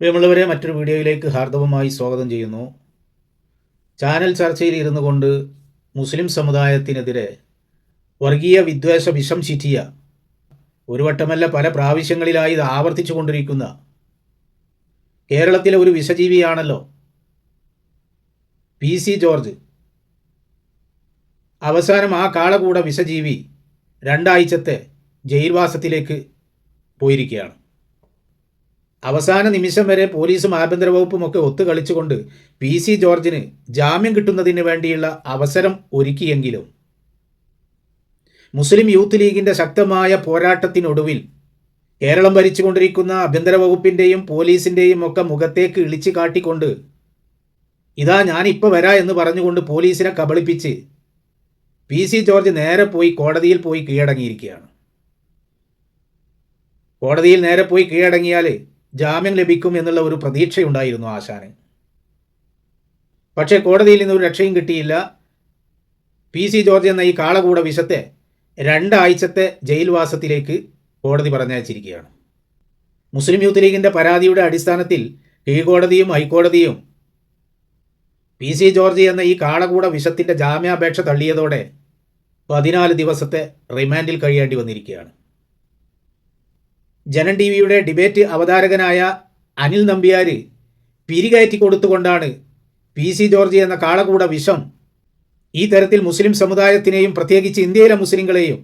പ്രിയമുള്ളവരെ മറ്റൊരു വീഡിയോയിലേക്ക് ഹാർദവമായി സ്വാഗതം ചെയ്യുന്നു. ചാനൽ ചർച്ചയിൽ ഇരുന്നു കൊണ്ട് മുസ്ലിം സമുദായത്തിനെതിരെ വർഗീയ വിദ്വേഷ വിഷം ചിറ്റിയ ഒരു വട്ടമല്ല പല പ്രാവശ്യങ്ങളിലായി ഇത് ആവർത്തിച്ചു കൊണ്ടിരിക്കുന്ന കേരളത്തിലെ ഒരു വിഷജീവിയാണല്ലോ പി സി ജോർജ്. അവസാനം ആ കാളകൂട വിഷജീവി രണ്ടാഴ്ചത്തെ ജയിൽവാസത്തിലേക്ക് പോയിരിക്കുകയാണ്. അവസാന നിമിഷം വരെ പോലീസും ആഭ്യന്തര വകുപ്പും ഒക്കെ ഒത്തുകളിച്ചുകൊണ്ട് പി സി ജോർജിന് ജാമ്യം കിട്ടുന്നതിന് വേണ്ടിയുള്ള അവസരം ഒരുക്കിയെങ്കിലും. മുസ്ലിം യൂത്ത് ലീഗിന്റെ ശക്തമായ പോരാട്ടത്തിനൊടുവിൽ കേരളം ഭരിച്ചുകൊണ്ടിരിക്കുന്ന ആഭ്യന്തര വകുപ്പിന്റെയും പോലീസിന്റെയും ഒക്കെ മുഖത്തേക്ക് ഇളിച്ചു കാട്ടിക്കൊണ്ട് ഇതാ ഞാനിപ്പോൾ വരാ എന്ന് പറഞ്ഞുകൊണ്ട് പോലീസിനെ കബളിപ്പിച്ച് പി സി ജോർജ് നേരെ പോയി കോടതിയിൽ പോയി കീഴടങ്ങിയിരിക്കുകയാണ്. കോടതിയിൽ നേരെ പോയി കീഴടങ്ങിയാൽ ജാമ്യം ലഭിക്കും എന്നുള്ള ഒരു പ്രതീക്ഷയുണ്ടായിരുന്നു ആശാന്. പക്ഷേ കോടതിയിൽ നിന്ന് ഒരു രക്ഷയും കിട്ടിയില്ല. പി സി ജോർജ് എന്ന ഈ കാളകൂട വിഷത്തെ രണ്ടാഴ്ചത്തെ ജയിൽവാസത്തിലേക്ക് കോടതി പറഞ്ഞയച്ചിരിക്കുകയാണ്. മുസ്ലിം യൂത്ത് ലീഗിന്റെ പരാതിയുടെ അടിസ്ഥാനത്തിൽ കീഴ്കോടതിയും ഹൈക്കോടതിയും പി സി ജോർജ് എന്ന ഈ കാളകൂട വിഷത്തിന്റെ ജാമ്യാപേക്ഷ തള്ളിയതോടെ പതിനാല് ദിവസത്തെ റിമാൻഡിൽ കഴിയേണ്ടി വന്നിരിക്കുകയാണ്. ജനൻ ടി വിയുടെ ഡിബേറ്റ് അവതാരകനായ അനിൽ നമ്പ്യാർ പിരികയറ്റി കൊടുത്തുകൊണ്ടാണ് പി സി ജോർജ് എന്ന കാളകൂട വിഷം ഈ തരത്തിൽ മുസ്ലിം സമുദായത്തിനെയും പ്രത്യേകിച്ച് ഇന്ത്യയിലെ മുസ്ലിങ്ങളെയും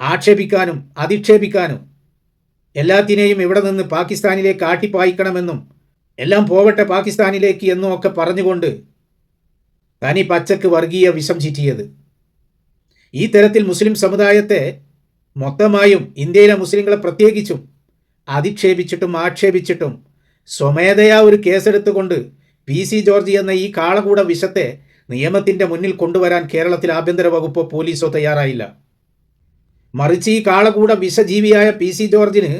ആക്ഷേപിക്കാനും അധിക്ഷേപിക്കാനും എല്ലാത്തിനെയും ഇവിടെ നിന്ന് പാകിസ്ഥാനിലേക്ക് ആട്ടിപ്പായിക്കണമെന്നും എല്ലാം പോവട്ടെ പാകിസ്ഥാനിലേക്ക് എന്നും ഒക്കെ പറഞ്ഞുകൊണ്ട് തനി പച്ചക്ക് വർഗീയ വിഷം ചീറ്റിയത്. ഈ തരത്തിൽ മുസ്ലിം സമുദായത്തെ മൊത്തമായും ഇന്ത്യയിലെ മുസ്ലിങ്ങളെ പ്രത്യേകിച്ചും അധിക്ഷേപിച്ചിട്ടും ആക്ഷേപിച്ചിട്ടും സ്വമേധയാ ഒരു കേസെടുത്തുകൊണ്ട് പി സി ജോർജ് എന്ന ഈ കാളകൂട വിഷത്തെ നിയമത്തിന്റെ മുന്നിൽ കൊണ്ടുവരാൻ കേരളത്തിൽ ആഭ്യന്തര വകുപ്പോ പോലീസോ തയ്യാറായില്ല. മറിച്ച് ഈ കാളകൂട വിഷജീവിയായ പി സി ജോർജിന്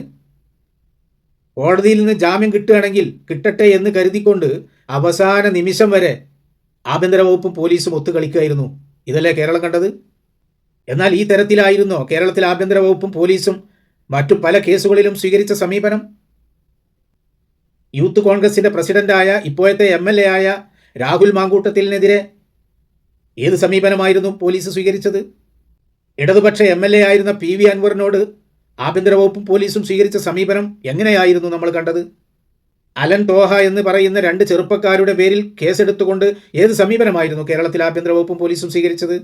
കോടതിയിൽ നിന്ന് ജാമ്യം കിട്ടുകയാണെങ്കിൽ കിട്ടട്ടെ എന്ന് കരുതിക്കൊണ്ട് അവസാന നിമിഷം വരെ ആഭ്യന്തര വകുപ്പും പോലീസും ഒത്തുകളിക്കുകയായിരുന്നു. ഇതല്ലേ കേരളം കണ്ടത്? എന്നാൽ ഈ തരത്തിലായിരുന്നോ കേരളത്തിൽ ആഭ്യന്തര വകുപ്പും പോലീസും മറ്റു പല കേസുകളിലും സ്വീകരിച്ച സമീപനം. യൂത്ത് കോൺഗ്രസിന്റെ പ്രസിഡന്റായ ഇപ്പോഴത്തെ എം എൽ എ ആയ രാഹുൽ മാങ്കൂട്ടത്തിലിനെതിരെ ഏത് സമീപനമായിരുന്നു പോലീസ് സ്വീകരിച്ചത്? ഇടതുപക്ഷ എം എൽ എ ആയിരുന്ന പി വി അൻവറിനോട് ആഭ്യന്തര വകുപ്പും പോലീസും സ്വീകരിച്ച സമീപനം എങ്ങനെയായിരുന്നു നമ്മൾ കണ്ടത്? അലൻ തോഹ എന്ന് പറയുന്ന രണ്ട് ചെറുപ്പക്കാരുടെ പേരിൽ കേസെടുത്തുകൊണ്ട് ഏത് സമീപനമായിരുന്നു കേരളത്തിൽ ആഭ്യന്തര വകുപ്പും പോലീസും സ്വീകരിച്ചത്?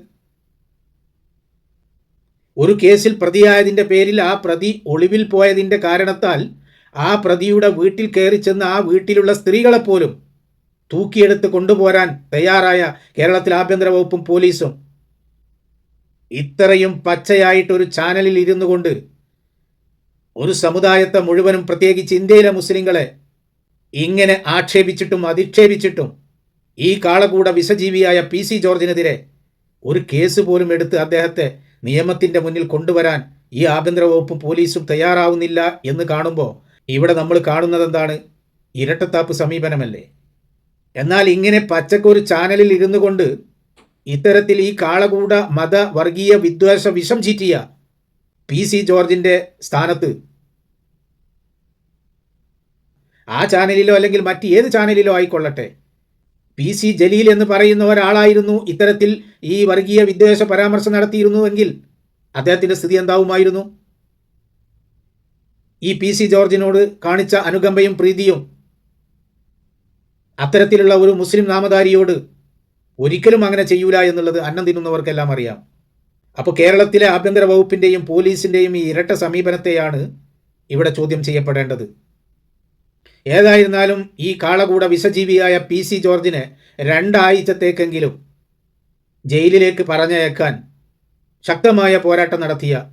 ഒരു കേസിൽ പ്രതിയായതിന്റെ പേരിൽ ആ പ്രതി ഒളിവിൽ പോയതിന്റെ കാരണത്താൽ ആ പ്രതിയുടെ വീട്ടിൽ കയറി ചെന്ന് ആ വീട്ടിലുള്ള സ്ത്രീകളെപ്പോലും തൂക്കിയെടുത്ത് കൊണ്ടുപോരാൻ തയ്യാറായ കേരളത്തിലെ ആഭ്യന്തര വകുപ്പും പോലീസും. ഇത്രയും പച്ചയായിട്ട് ഒരു ചാനലിൽ ഇരുന്നു കൊണ്ട് ഒരു സമുദായത്തെ മുഴുവനും പ്രത്യേകിച്ച് ഇന്ത്യയിലെ മുസ്ലിങ്ങളെ ഇങ്ങനെ ആക്ഷേപിച്ചിട്ടും അധിക്ഷേപിച്ചിട്ടും ഈ കാളകൂട വിഷജീവിയായ പി സി ജോർജിനെതിരെ ഒരു കേസ് പോലും എടുത്ത് അദ്ദേഹത്തെ നിയമത്തിന്റെ മുന്നിൽ കൊണ്ടുവരാൻ ഈ ആഭ്യന്തര വകുപ്പും പോലീസും തയ്യാറാവുന്നില്ല എന്ന് കാണുമ്പോൾ ഇവിടെ നമ്മൾ കാണുന്നത് എന്താണ് ഇരട്ടത്താപ്പ് സമീപനമല്ലേ? എന്നാൽ ഇങ്ങനെ പച്ചക്കൊരു ചാനലിൽ ഇരുന്നു കൊണ്ട് ഇത്തരത്തിൽ ഈ കാളകൂട മത വർഗീയ വിദ്വേഷ വിഷം ചീറ്റിയ പി സി ജോർജിന്റെ സ്ഥാനത്ത് ആ ചാനലിലോ അല്ലെങ്കിൽ മറ്റ് ഏത് ചാനലിലോ ആയിക്കൊള്ളട്ടെ. പി സി ജലീൽ എന്ന് പറയുന്ന ഒരാളായിരുന്നു ഇത്തരത്തിൽ ഈ വർഗീയ വിദ്വേഷ പരാമർശം നടത്തിയിരുന്നുവെങ്കിൽ അദ്ദേഹത്തിന്റെ സ്ഥിതി എന്താവുമായിരുന്നു? ഈ പി സി ജോർജിനോട് കാണിച്ച അനുകമ്പയും പ്രീതിയും അത്തരത്തിലുള്ള ഒരു മുസ്ലിം നാമധാരിയോട് ഒരിക്കലും അങ്ങനെ ചെയ്യൂല എന്നുള്ളത് അന്നം തിന്നുന്നവർക്കെല്ലാം അറിയാം. അപ്പോൾ കേരളത്തിലെ ആഭ്യന്തര വകുപ്പിന്റെയും പോലീസിന്റെയും ഈ ഇരട്ട സമീപനത്തെയാണ് ഇവിടെ ചോദ്യം ചെയ്യപ്പെടേണ്ടത്. ഏതായിരുന്നാലും ഈ കാളകൂട വിഷജീവിയായ പി സി ജോർജിനെ രണ്ടാഴ്ചത്തേക്കെങ്കിലും ജയിലിലേക്ക് പറഞ്ഞയക്കാൻ ശക്തമായ പോരാട്ടം നടത്തിയ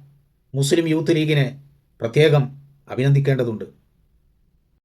മുസ്ലിം യൂത്ത് ലീഗിനെ പ്രത്യേകം അഭിനന്ദിക്കേണ്ടതുണ്ട്.